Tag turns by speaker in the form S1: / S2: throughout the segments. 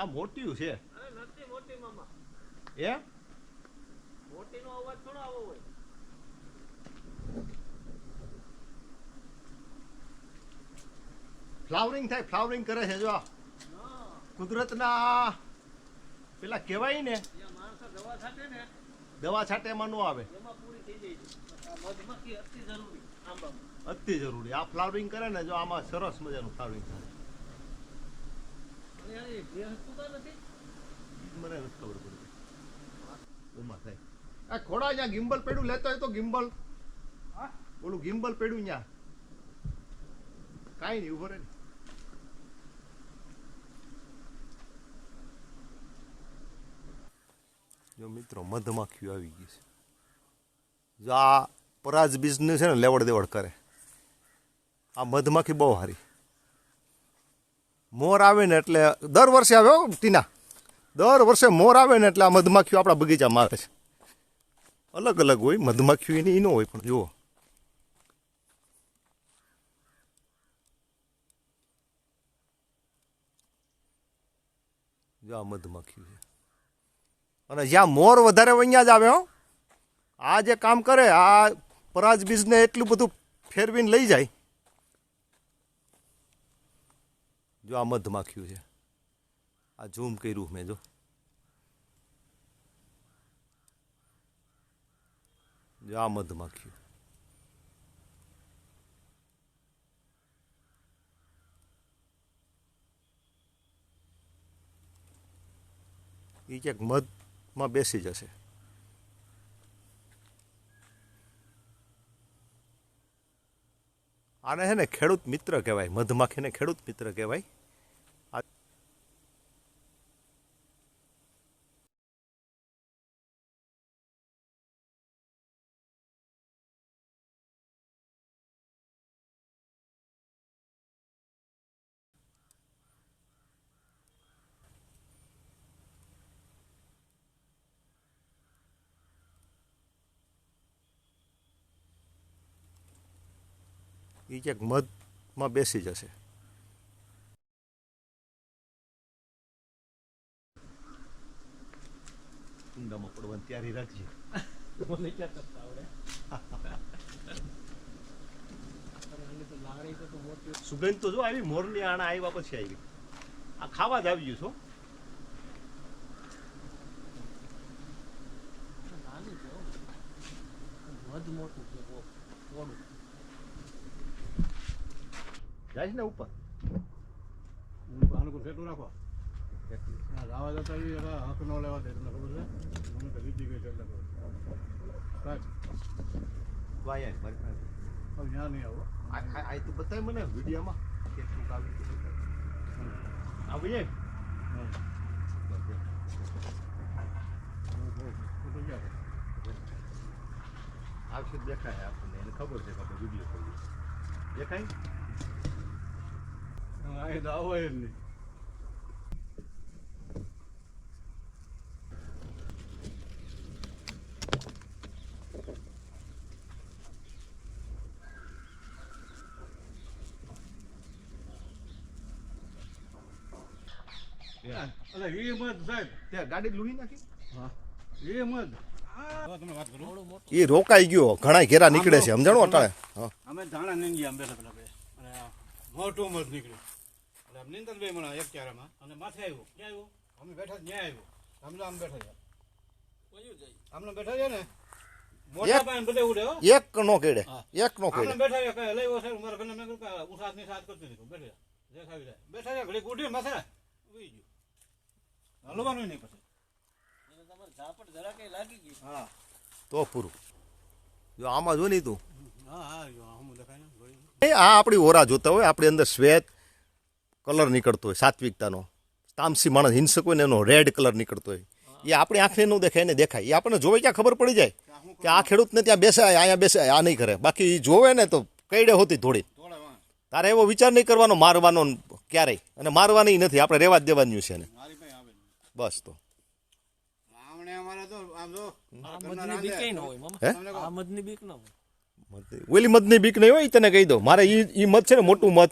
S1: આ મોટી છે.
S2: અરે નથી મોટી મામા.
S1: એ?
S2: મોટીનો અવાજ થોડો આવો હોય.
S1: ફ્લાવરિંગ થાય ફ્લાવરિંગ કરે છે જો કુદરતના પેલા કહેવાય ને
S2: દવા છાંટે ને
S1: દવા છાંટે એમાં ન આવે.
S2: અતિ જરૂરી
S1: આ ફ્લાવરિંગ કરે ને જો આમાં સરસ મજાનું ફ્લાવરિંગ થાય
S2: અને યાર એ બે હસતું કાં નથી
S1: મને નથી ખોડા જ્યાં ગિમ્બલ પેડું લેતો હોય તો ગિમ્બલ. ઓલું ગિમ્બલ પેડું ત્યાં કાંઈ નહીં ઊભો જો મિત્રો મધમાખીઓ આવી ગઈ છે. જો આ પરાજ બિઝનેસ છે ને લેવડ દેવડ કરે. આ મધમાખી બહુ સારી મોર આવે ને એટલે દર વર્ષે આવે ટીના. દર વર્ષે મોર આવે ને એટલે આ મધમાખીઓ આપણા બગીચામાં આવે છે. અલગ અલગ હોય, મધમાખીઓ એની એનો હોય પણ જુઓ. આ મધમાખી અને જ્યાં મોર વધારે અહીંયા જ આવે હો. આ જે કામ કરે, આ પરાજ બીજને એટલું બધું ફેરવીને લઈ જાય. જો આ મધમાખ્યું છે. આ ઝૂમ કર્યું મેં જો. જો આ મધમાખ્યું એ ક્યાંક મધમાં બેસી જશે. આને છે ને ખેડૂત મિત્ર કહેવાય. મધમાખીને ખેડૂત મિત્ર કહેવાય. એ ક્યાંક મધમાં બેસી જશે. ઊંડામાં પડવાની તૈયારી રાખજે.
S2: મને ક્યાં કરતા આવડે?
S1: સુગંધ તો જો આવી મોરની આણા આવ્યા પછી આવી. આ ખાવા જ આવી ગયું છો
S2: નાની છે હો. મધ મોટું છે બહુ મોડું
S1: જાય છે ને ઉપર?
S3: આનું ફેટું રાખો લાવા જતા એ હક ન લેવા દે તમને ખબર છે? મને તો લીધી ગઈ છે એટલે. સાહેબ
S1: વાયા મારી પાસે.
S3: હવે ત્યાં નહીં આવો.
S1: આ તો બતાય મને વિડીયોમાં કેટલું આવ્યું
S3: આવીએ?
S1: આવશે દેખાય આપણને એને ખબર છે કે આપણે વીડિયો કરીએ. દેખાય?
S3: આવો જ નહીં અલે એ મત સાહેબ
S1: ત્યાં ગાડી લૂહી નાખી?
S3: હા. એ હા તમે વાત કરો.
S2: મોડું મોટું.
S1: એ રોકાઈ ગયો ઘણા ઘેરા નીકળે છે સમજાણું અટાણે?
S3: અમે ધાણા આ મોટું મત નીકળ્યું નીંદર બે મને એક ચારામાં. અને માથે આવ્યું. ક્યાં આવ્યું? અમે બેઠા ન્યાય આવ્યો. આમ આમ બેઠા છે.
S2: આમનો જાય
S3: આમને બેઠા છે ને? મોટા પાયે બધે ઉડે
S1: એક નો કેડે
S3: હા.
S1: એક નો કેડે
S3: બેઠા છે કઈ લઈ વસે મારા ઘરને મેં કહ્યું કે ઉસાદની સાથ કરતી નહીં બેઠા દેખાવી જાય બેઠા છે ઘડીક ઉઠી માથે. ઉઈ ગયું. હલવાનું નહીં પછી.
S2: તમારે ઝાપટ જરા કઈ લાગી ગઈ.
S3: હા.
S1: તો પૂરું. જો આમાં જો નહીં તું.
S3: હા હા જો હમ દેખાય ને.
S1: એ આ આપણી ઓરા જોતા હોય આપણી અંદર શ્વેત કલર નીકળતો હોય સાત્વિકતાનો. તામસી માણસ હિંસક હોય ને એનો રેડ કલર નીકળતો હોય. એ આપણી આંખને ન દેખાય એને દેખાય. એ આપણને જોવે ક્યાં ખબર પડી જાય? કે આ ખેડૂતને ત્યાં બેસાય અહીંયા બેસાય આ નહીં કરે. બાકી એ જોવે ને તો કઈડે હોતી થોડી તારે એવો વિચાર નહીં કરવાનો મારવાનો ક્યારેય. અને મારવાની નથી આપણે રેવા જ દેવાનું છે એને.
S3: નહીં.
S1: બસ તો.
S2: ન
S1: ઓલી મધની બીક નહીં હોય ઈ તને કહી દો મારે એ ઈ મધ છે ને મોટું મધ.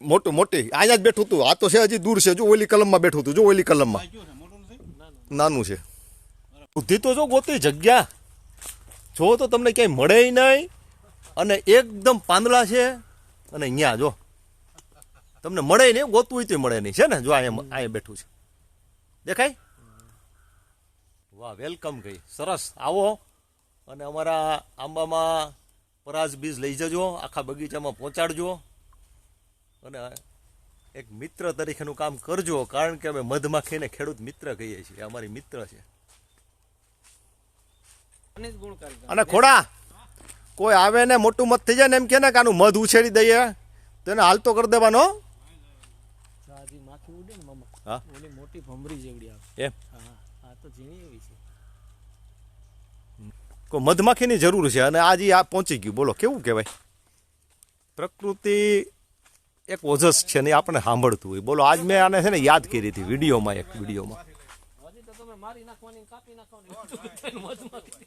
S1: મોટું, મોટી. અહીંયા જ બેઠું હતું આ તો છે હજી દૂર છે. જો ઓલી કલમમાં બેઠું હતું જો ઓલી કલમમાં. નાનું છે. બુદ્ધિ તો જો ગોતી જગ્યા. જો તો તમને ક્યાંય મળે નહીં. અને એકદમ પાંદડા છે. અને અહીંયા જો. તમને મળે નહીં, ગોતવું તો મળે નહીં. છે ને? જો અહીંયા અહીંયા બેઠું છે. દેખાય? વાહ, વેલકમ ગઈ. સરસ. આવો. અને અમારા આંબામાં પરાજ બીજ લઈ જજો. આખા બગીચામાં પહોંચાડજો. અને એક મિત્ર તરીકેનું કામ કરજો કારણ કે અમે મધમાખીને ખેડૂત મિત્ર કહીએ છીએ. અમારી મિત્ર છે.
S2: અને
S1: ખોડા કોઈ આવે ને મોટું મત થઈ જાય ને એમ કે ને કે આનું મધ ઉછેરી દઈએ. તો એને હાલતો કરી દેવાનો.
S2: સાદી માથું ઉડે ને મામા
S1: હા.
S2: ઓલી મોટી ભમરી જેવડી આવે.
S1: એમ.
S2: આ તો ઝીણી એવી છે.
S1: કોઈ મધમાખીની જરૂર છે અને આજે આ પહોંચી ગયું બોલો કેવું કહેવાય? પ્રકૃતિ એક ઓજસ છે ને એ આપણને સાંભળતું હોય. બોલો આજ મેં આને છે ને યાદ કરી હતી વિડીયોમાં એક વિડીયોમાં.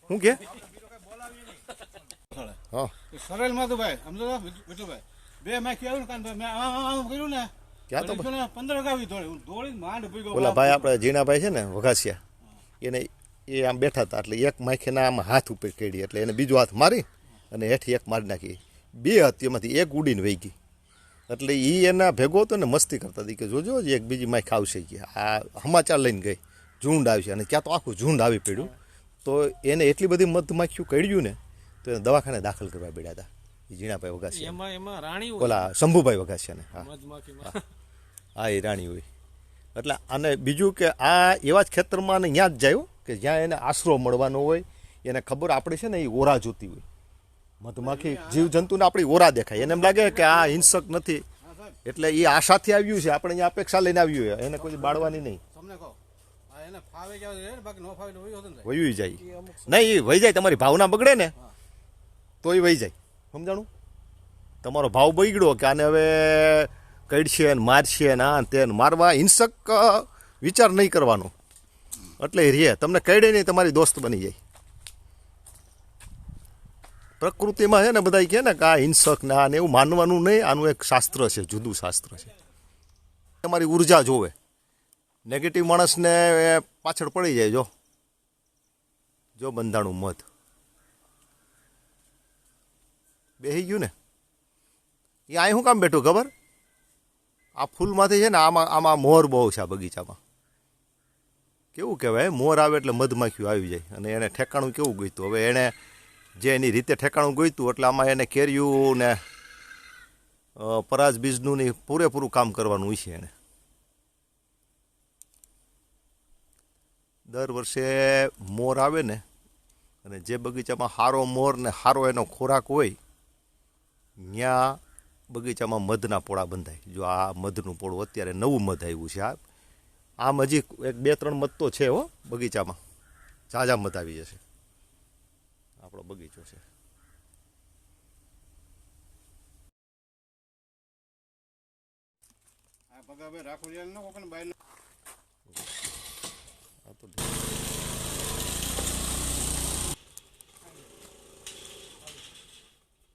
S1: શું કે? હા.
S3: સમજો બે ને મેં આમ કર્યું ને
S1: ક્યાં તો
S3: પંદર દોડી દોડીને માંડ ભેગો
S1: ઓલા ભાઈ આપણે જીણાભાઈ છે ને વઘાસિયા એને એ આમ બેઠા હતા એટલે એક માખીના આમ હાથ ઉપર કેડી એટલે એને બીજો હાથ મારી અને હેઠી એક મારી નાખી. બે હતી એમાંથી એક ઉડીને વહી ગઈ. એટલે એ એના ભેગો હતો ને મસ્તી કરતા હતી. કે જોજો જ એક બીજી માઇક આવશે કે આ સમાચાર લઈને ગઈ ઝુંડ આવશે અને ક્યાં તો આખું ઝુંડ આવી પડ્યું. તો એને એટલી બધી મધમાખીઓ કડ્યું ને તો એને દવાખાને દાખલ કરવા પડ્યા હતા. એ જીણાભાઈ વઘાસિયા.
S2: એમાં રાણી
S1: ઓલા શંભુભાઈ વઘાસિયાને હા. હા. એ રાણી હોય. એટલે અને બીજું કે આ એવા જ ખેતરમાં ને ત્યાં જ જાય કે જ્યાં એને આશરો મળવાનો હોય. એને ખબર આપણે છે ને એ ઓરા જોતી હોય. મધમાખી જીવજંતુને આપણી ઓરા દેખાય. એને એમ લાગે કે આ હિંસક નથી. એટલે એ આશાથી આવ્યું છે. આપણે અહીંયા અપેક્ષા લઈને આવ્યું હોય એને કોઈ બાળવાની નહીં.
S3: છે?
S1: વયું જાય. નહીં એ વહી જાય. તમારી ભાવના બગડે ને તો એ વહી જાય. સમજાણું? તમારો ભાવ બગડ્યો કે આને હવે કડશે ને મારશે ને આ તે મારવા હિંસક વિચાર નહીં કરવાનો. એટલે રે તમને કઈડે નહીં તમારી દોસ્ત બની જાય. પ્રકૃતિમાં છે ને બધા કહે ને કે આ હિંસક ને આ એવું માનવાનું નહીં. આનું એક શાસ્ત્ર છે, જુદું શાસ્ત્ર છે. તમારી ઊર્જા જોવે. નેગેટિવ માણસને પાછળ પડી જાય, જો. જો બંધાણું મધ બેહી ગયું ને. એ અહીં શું કામ બેઠું, ખબર? આ ફૂલમાંથી છે ને આમાં આમાં મોર બહુ છે આ બગીચામાં. કેવું કહેવાય? મોર આવે એટલે મધમાખીઓ આવી જાય અને એને ઠેકાણું કેવું ગોઈતું હવે એણે જે એની રીતે ઠેકાણું ગોઈતું એટલે આમાં એને કેર્યું ને પરાજ બીજનું ને પૂરેપૂરું કામ કરવાનું હોય છે એને. દર વર્ષે મોર આવે ને, અને જે બગીચામાં સારો મોર ને સારો એનો ખોરાક હોય ત્યાં બગીચામાં મધના પોળા બંધાય. જો આ મધનું પોળું અત્યારે નવું મધ આવ્યું છે. આ આમ હજી એક બે ત્રણ મધ તો છે હો બગીચામાં. ઝાઝા મધ આવી જશે. આપણો બગીચો છે. આ તો